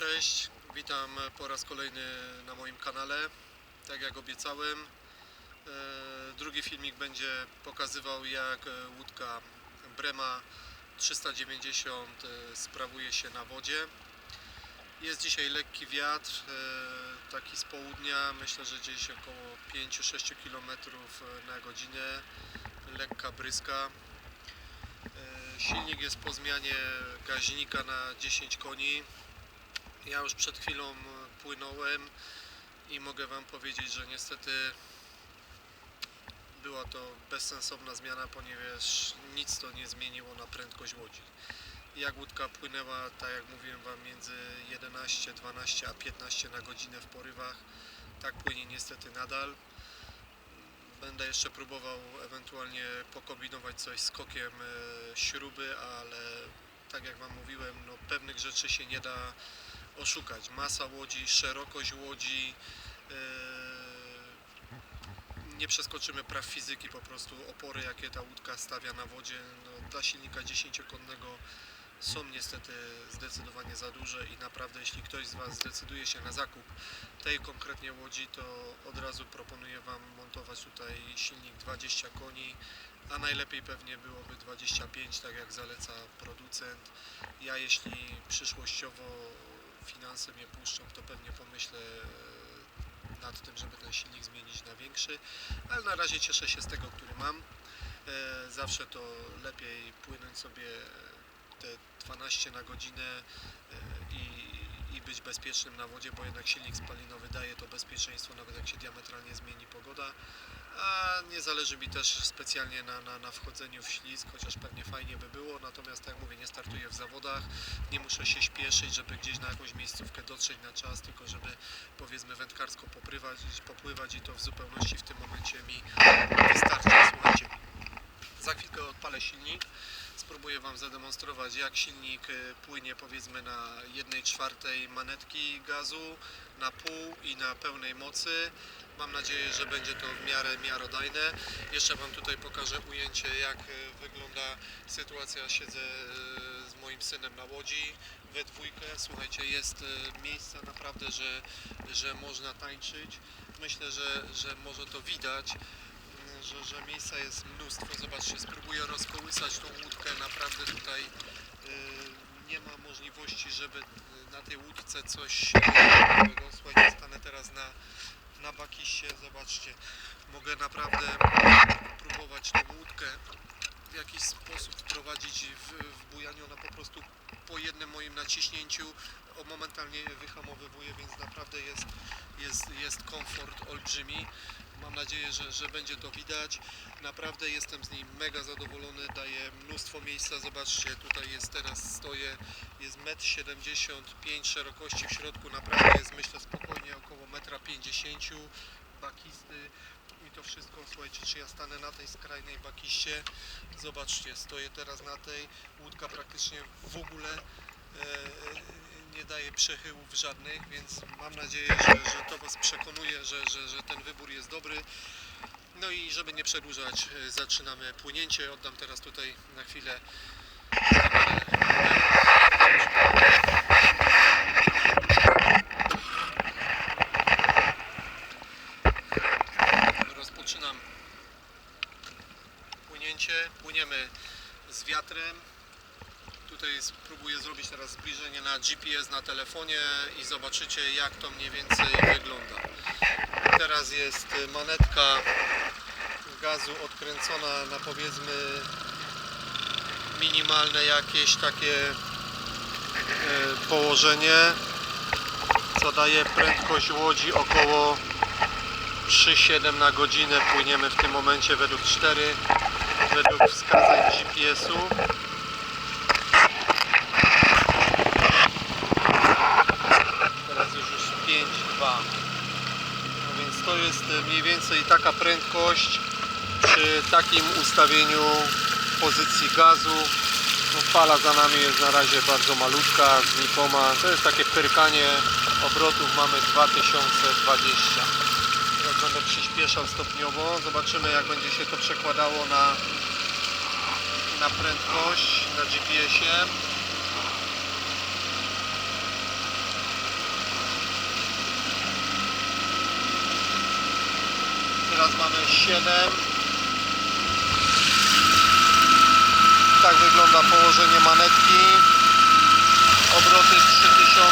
Cześć, witam po raz kolejny na moim kanale. Tak jak obiecałem, e, drugi filmik będzie pokazywał jak e, łódka Brema 390 e, sprawuje się na wodzie. Jest dzisiaj lekki wiatr, taki z południa, myślę, że gdzieś około 5-6 km na godzinę, lekka bryska. Silnik jest po zmianie gaźnika na 10 koni. Ja już przed chwilą e, płynąłem i mogę Wam powiedzieć, że niestety była to bezsensowna zmiana, ponieważ nic to nie zmieniło na prędkość łodzi. Jak łódka płynęła, tak jak mówiłem Wam, między 11, 12 a 15 na godzinę w porywach, tak płynie niestety nadal. Będę jeszcze próbował ewentualnie pokombinować coś z kokiem e, śruby, ale tak jak Wam mówiłem, no, pewnych rzeczy się nie da oszukać. Masa łodzi, szerokość łodzi. yy, Nie przeskoczymy praw fizyki, po prostu opory, jakie ta łódka stawia na wodzie, no, dla silnika 10-konnego są niestety zdecydowanie za duże i naprawdę jeśli ktoś z Was zdecyduje się na zakup tej konkretnie łodzi, to od razu proponuję Wam montować tutaj silnik 20 koni, a najlepiej pewnie byłoby 25, tak jak zaleca producent. Ja jeśli przyszłościowo finanse mnie puszczą, to pewnie pomyślę e, nad tym, żeby ten silnik zmienić na większy, ale na razie cieszę się z tego, który mam. E, Zawsze to lepiej płynąć sobie te 12 na godzinę e, i, i być bezpiecznym na wodzie, bo jednak silnik spalinowy daje to bezpieczeństwo, nawet jak się diametralnie zmieni pogoda. A nie zależy mi też specjalnie na, na, na wchodzeniu w ślizg, chociaż pewnie fajnie by było, natomiast tak jak mówię, nie startuję w zawodach, nie muszę się śpieszyć, żeby gdzieś na jakąś miejscówkę dotrzeć na czas, tylko żeby powiedzmy wędkarsko popływać, popływać i to w zupełności w tym momencie mi wystarczy. Słuchajcie, za chwilkę odpalę silnik, spróbuję Wam zademonstrować jak silnik y, płynie powiedzmy na 1 czwartej manetki gazu, na pół i na pełnej mocy. Mam nadzieję, że będzie to w miarę miarodajne. Jeszcze Wam tutaj pokażę ujęcie, jak e, wygląda sytuacja. Siedzę e, z moim synem na łodzi we dwójkę. Słuchajcie, jest miejsca naprawdę, że, że można tańczyć. Myślę, że, że może to widać, że, że miejsca jest mnóstwo. Zobaczcie, spróbuję rozkołysać tą łódkę. Naprawdę tutaj e, nie ma możliwości, żeby e, na tej łódce coś się nowego. Słuchajcie, stanę teraz na na bakiście, zobaczcie, mogę naprawdę próbować tą łódkę w jakiś sposób wprowadzić w, w bujanie, ona po prostu po jednym moim naciśnięciu momentalnie wyhamowywuje, więc naprawdę jest, jest, jest komfort olbrzymi. Mam nadzieję, że, że będzie to widać. Naprawdę jestem z niej mega zadowolony, daje mnóstwo miejsca. Zobaczcie, tutaj jest teraz stoję, jest 1,75 m szerokości. W środku, naprawdę jest myślę spokojnie około 1,50 m bakisty i to wszystko, słuchajcie, czy ja stanę na tej skrajnej bakiście, zobaczcie, stoję teraz na tej, łódka praktycznie w ogóle e, nie daje przechyłów żadnych, więc mam nadzieję, że, że to Was przekonuje, że, że, że ten wybór jest dobry. No i żeby nie przedłużać, e, zaczynamy płynięcie. Oddam teraz tutaj na chwilę. Rozpoczynam płynięcie. Płyniemy z wiatrem. Tutaj spróbuję zrobić teraz zbliżenie na GPS na telefonie i zobaczycie jak to mniej więcej wygląda. Teraz jest manetka gazu odkręcona na powiedzmy minimalne jakieś takie e, położenie. Co daje prędkość łodzi około 3,7 na godzinę. Płyniemy w tym momencie według 4 według wskazań GPS-u teraz już już 5,2 no więc to jest e, mniej więcej taka prędkość przy takim ustawieniu pozycji gazu. No, fala za nami jest na razie bardzo malutka, znikoma to jest takie pyrkanie obrotów. Mamy 2020 teraz będę przyspieszał stopniowo zobaczymy jak będzie się to przekładało na na prędkość na GPS-ie teraz mamy 7. Tak wygląda położenie manetki. Obroty 3000.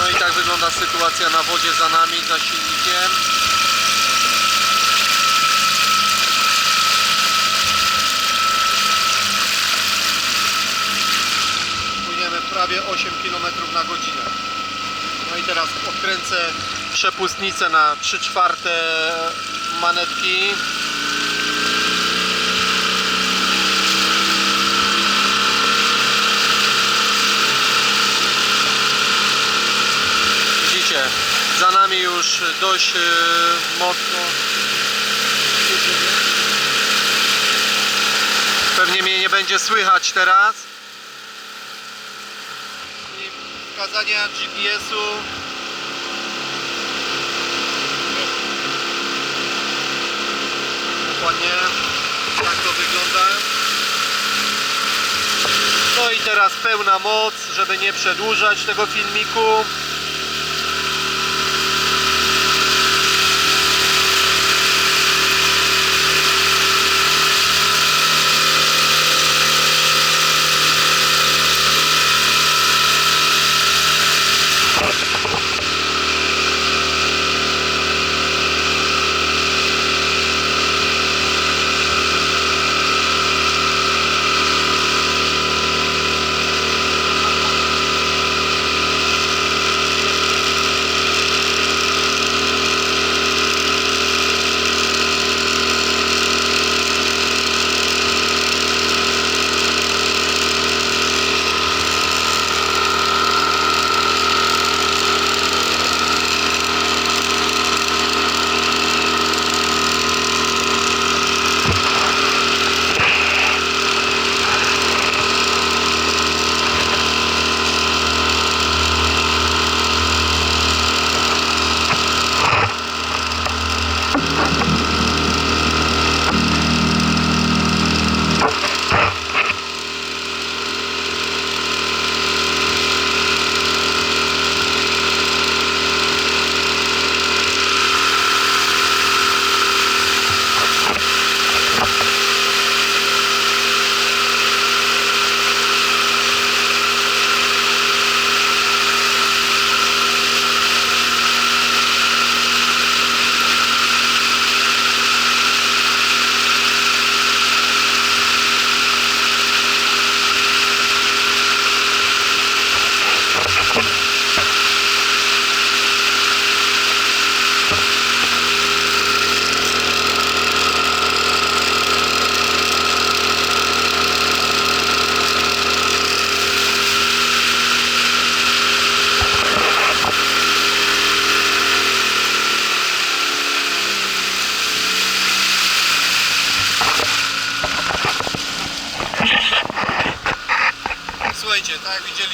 No i tak wygląda sytuacja na wodzie za nami, za silnikiem. Płyniemy prawie 8 km na godzinę. No i teraz odkręcę przepustnicę na 3 czwarte manetki. Widzicie, za nami już dość e, mocno. Pewnie mnie nie będzie słychać teraz. I wskazania GPS-u. Tak to wygląda. No i teraz pełna moc, żeby nie przedłużać tego filmiku.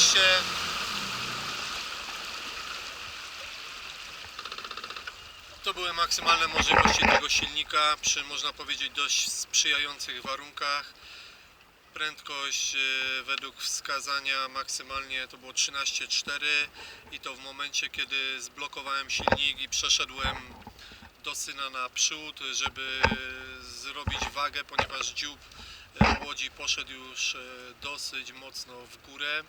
Widzieliście, to były maksymalne możliwości tego silnika przy, można powiedzieć, dość sprzyjających warunkach. Prędkość e, według wskazania maksymalnie to było 13,4 i to w momencie, kiedy zblokowałem silnik i przeszedłem do syna naprzód, żeby zrobić wagę, ponieważ dziób e, łodzi poszedł już dosyć mocno w górę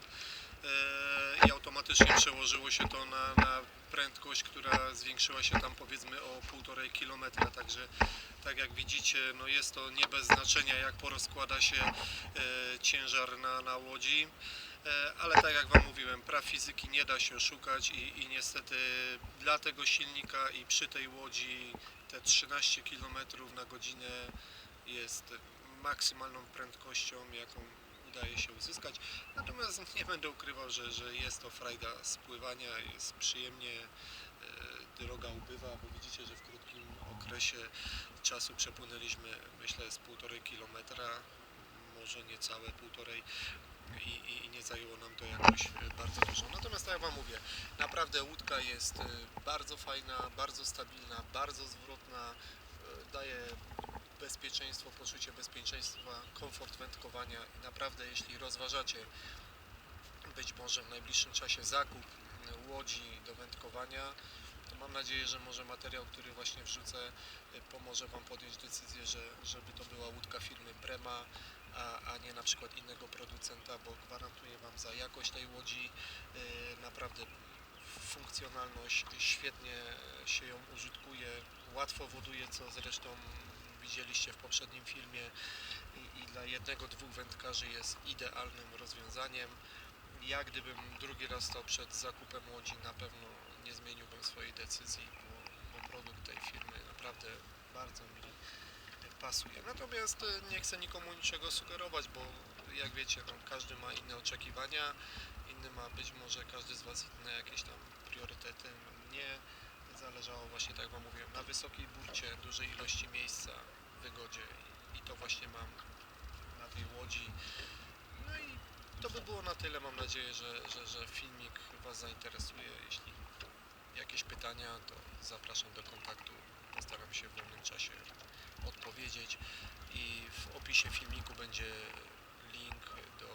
i automatycznie przełożyło się to na, na prędkość, która zwiększyła się tam powiedzmy o 1,5 km, także tak jak widzicie, no jest to nie bez znaczenia jak porozkłada się e, ciężar na, na łodzi. E, ale tak jak Wam mówiłem, praw fizyki nie da się oszukać i, i niestety dla tego silnika i przy tej łodzi te 13 km na godzinę jest maksymalną prędkością, jaką udaje się uzyskać. Natomiast nie będę ukrywał, że, że jest to frajda spływania, jest przyjemnie, e, droga ubywa, bo widzicie, że w krótkim okresie czasu przepłynęliśmy myślę z półtorej kilometra, może niecałe półtorej i, i, nie zajęło nam to jakoś bardzo dużo. Natomiast tak jak Wam mówię, naprawdę łódka jest e, bardzo fajna, bardzo stabilna, bardzo zwrotna, e, daje bezpieczeństwo, poczucie bezpieczeństwa, komfort wędkowania i naprawdę jeśli rozważacie być może w najbliższym czasie zakup łodzi do wędkowania, to mam nadzieję, że może materiał, który właśnie wrzucę, pomoże Wam podjąć decyzję, że, żeby to była łódka firmy Brema, a, a nie na przykład innego producenta, bo gwarantuję Wam za jakość tej łodzi y, naprawdę funkcjonalność, świetnie się ją użytkuje, łatwo woduje, co zresztą widzieliście w poprzednim filmie i, i dla jednego, dwóch wędkarzy jest idealnym rozwiązaniem. Ja gdybym drugi raz stał przed zakupem łodzi, na pewno nie zmieniłbym swojej decyzji, bo, bo produkt tej firmy naprawdę bardzo mi pasuje. Natomiast e, nie chcę nikomu niczego sugerować, bo jak wiecie, no, każdy ma inne oczekiwania, inny ma być może każdy z Was inne jakieś tam priorytety. Mnie zależało właśnie, tak jak Wam mówiłem, na wysokiej burcie, dużej ilości miejsca, wygodzie i, to właśnie mam na tej łodzi. No i to by było na tyle. Mam nadzieję, że, że, że filmik Was zainteresuje. Jeśli jakieś pytania, to zapraszam do kontaktu. Postaram się w wolnym czasie odpowiedzieć. I w opisie filmiku będzie link do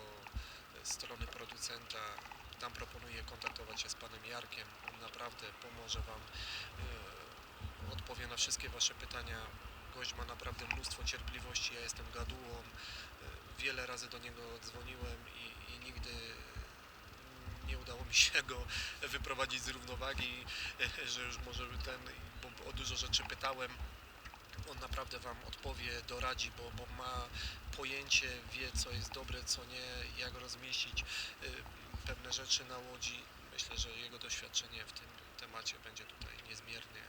strony producenta. Tam proponuję kontaktować się z panem Jarkiem. On naprawdę pomoże Wam, e, odpowie na wszystkie Wasze pytania. Gość ma naprawdę mnóstwo cierpliwości. Ja jestem gadułą. E, Wiele razy do niego dzwoniłem i, i nigdy nie udało mi się go wyprowadzić z równowagi, że już może ten, bo o dużo rzeczy pytałem. On naprawdę Wam odpowie, doradzi, bo, bo ma pojęcie, wie co jest dobre, co nie, jak rozmieścić y, pewne rzeczy na łodzi. Myślę, że jego doświadczenie w tym temacie będzie tutaj niezmiernie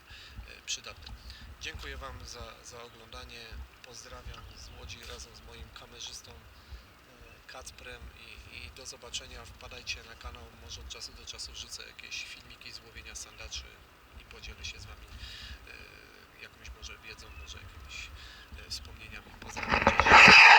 e, przydatne. Dziękuję Wam za, za oglądanie. Pozdrawiam z Łodzi razem z moim kamerzystą e, Kacprem i, i do zobaczenia. Wpadajcie na kanał. Może od czasu do czasu wrzucę jakieś filmiki z łowienia sandaczy i podzielę się z Wami e, jakąś może wiedzą, może jakimiś wspomnieniami. Pozdrawiam.